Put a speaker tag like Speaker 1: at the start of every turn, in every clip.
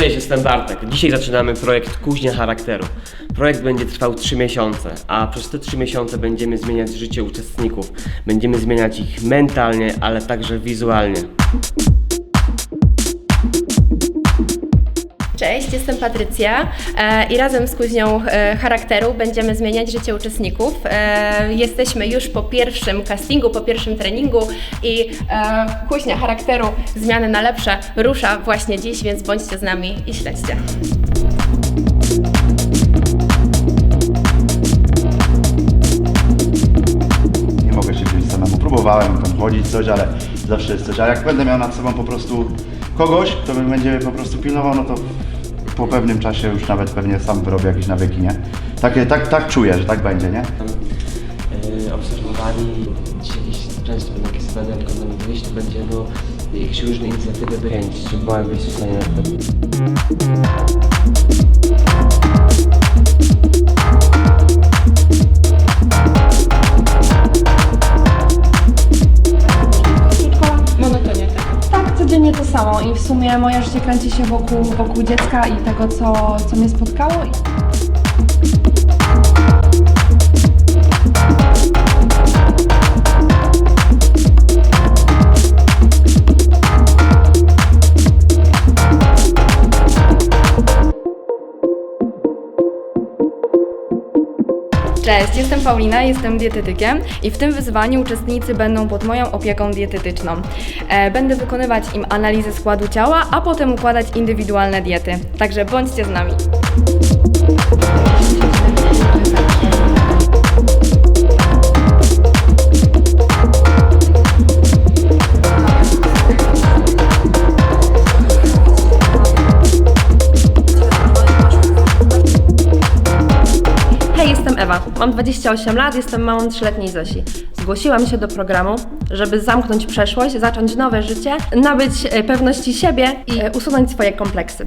Speaker 1: Cześć, jestem Bartek. Dzisiaj zaczynamy projekt Kuźnia Charakteru. Projekt będzie trwał 3 miesiące, a przez te 3 miesiące będziemy zmieniać życie uczestników. Będziemy zmieniać ich mentalnie, ale także wizualnie.
Speaker 2: Cześć, jestem Patrycja e, i razem z Kuźnią e, Charakteru będziemy zmieniać życie uczestników. E, jesteśmy już po pierwszym castingu, po pierwszym treningu i e, Kuźnia Charakteru zmiany na lepsze rusza właśnie dziś, więc bądźcie z nami i śledźcie.
Speaker 3: nie mogę się wziąć samemu. Próbowałem tam chodzić coś, ale zawsze jest coś. A jak będę miał nad sobą po prostu kogoś, kto będzie po prostu pilnował, no to po pewnym czasie już nawet pewnie sam wyrobię jakieś nawyki, nie? Takie, tak, tak czuję, że tak będzie, nie?
Speaker 1: Yy, obserwowali, jakieś często będą jakieś zadania, wyjść, to będzie no, jakieś różne inicjatywy podjęć, czy była być w stanie na to.
Speaker 4: Sumie moje życie kręci się wokół, wokół dziecka i tego, co, co mnie spotkało.
Speaker 5: Cześć, jestem Paulina, jestem dietetykiem i w tym wyzwaniu uczestnicy będą pod moją opieką dietetyczną. E, Będę wykonywać im analizę składu ciała, a potem układać indywidualne diety. Także bądźcie z nami.
Speaker 6: Jestem Ewa. Mam 28 lat, jestem mamą 3-letniej Zosi. Zgłosiłam się do programu, żeby zamknąć przeszłość, zacząć nowe życie, nabyć e, pewności siebie i e, usunąć swoje kompleksy.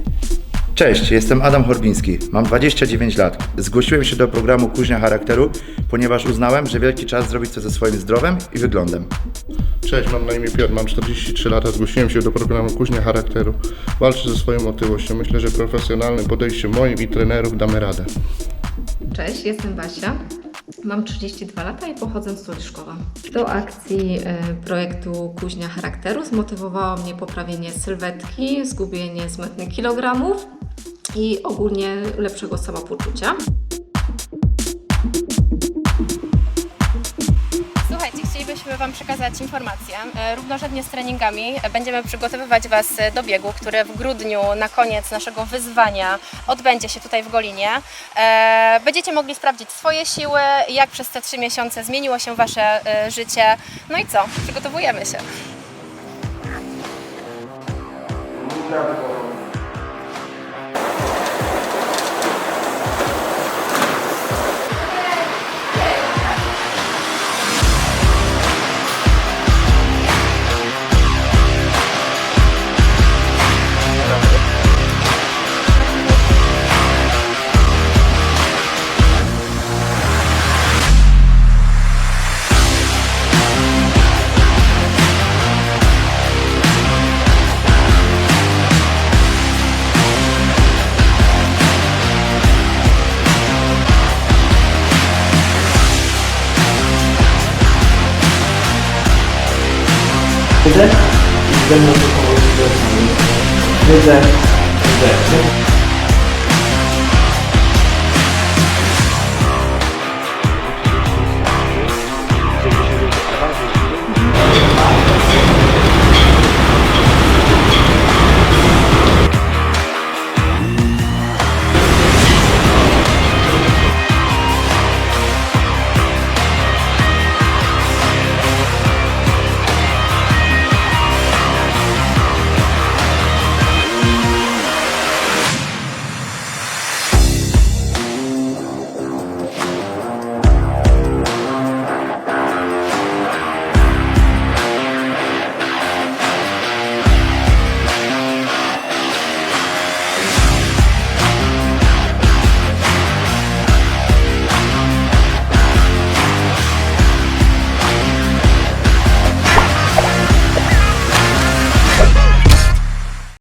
Speaker 3: Cześć, jestem Adam Horbiński, mam 29 lat. Zgłosiłem się do programu Kuźnia Charakteru, ponieważ uznałem, że wielki czas zrobić coś ze swoim zdrowiem i wyglądem.
Speaker 7: Cześć, mam na imię Piotr, mam 43 lata, zgłosiłem się do programu Kuźnia Charakteru. Walczę ze swoją otyłością. Myślę, że profesjonalnym podejściem moim i trenerów damy radę.
Speaker 8: Cześć, jestem Basia. Mam 32 lata i pochodzę z Soliszkowa. Do akcji e, projektu Kuźnia Charakteru zmotywowało mnie poprawienie sylwetki, zgubienie zmętnych kilogramów i ogólnie lepszego samopoczucia.
Speaker 2: Chcielibyśmy Wam przekazać informację. E, Równorzędnie z treningami będziemy przygotowywać Was do biegu, które w grudniu na koniec naszego wyzwania odbędzie się tutaj w Golinie. E, Będziecie mogli sprawdzić swoje siły, jak przez te trzy miesiące zmieniło się Wasze e, życie. No i co? Przygotowujemy się.
Speaker 1: Is it? Is it? Is it? Is it? Is it? Is it?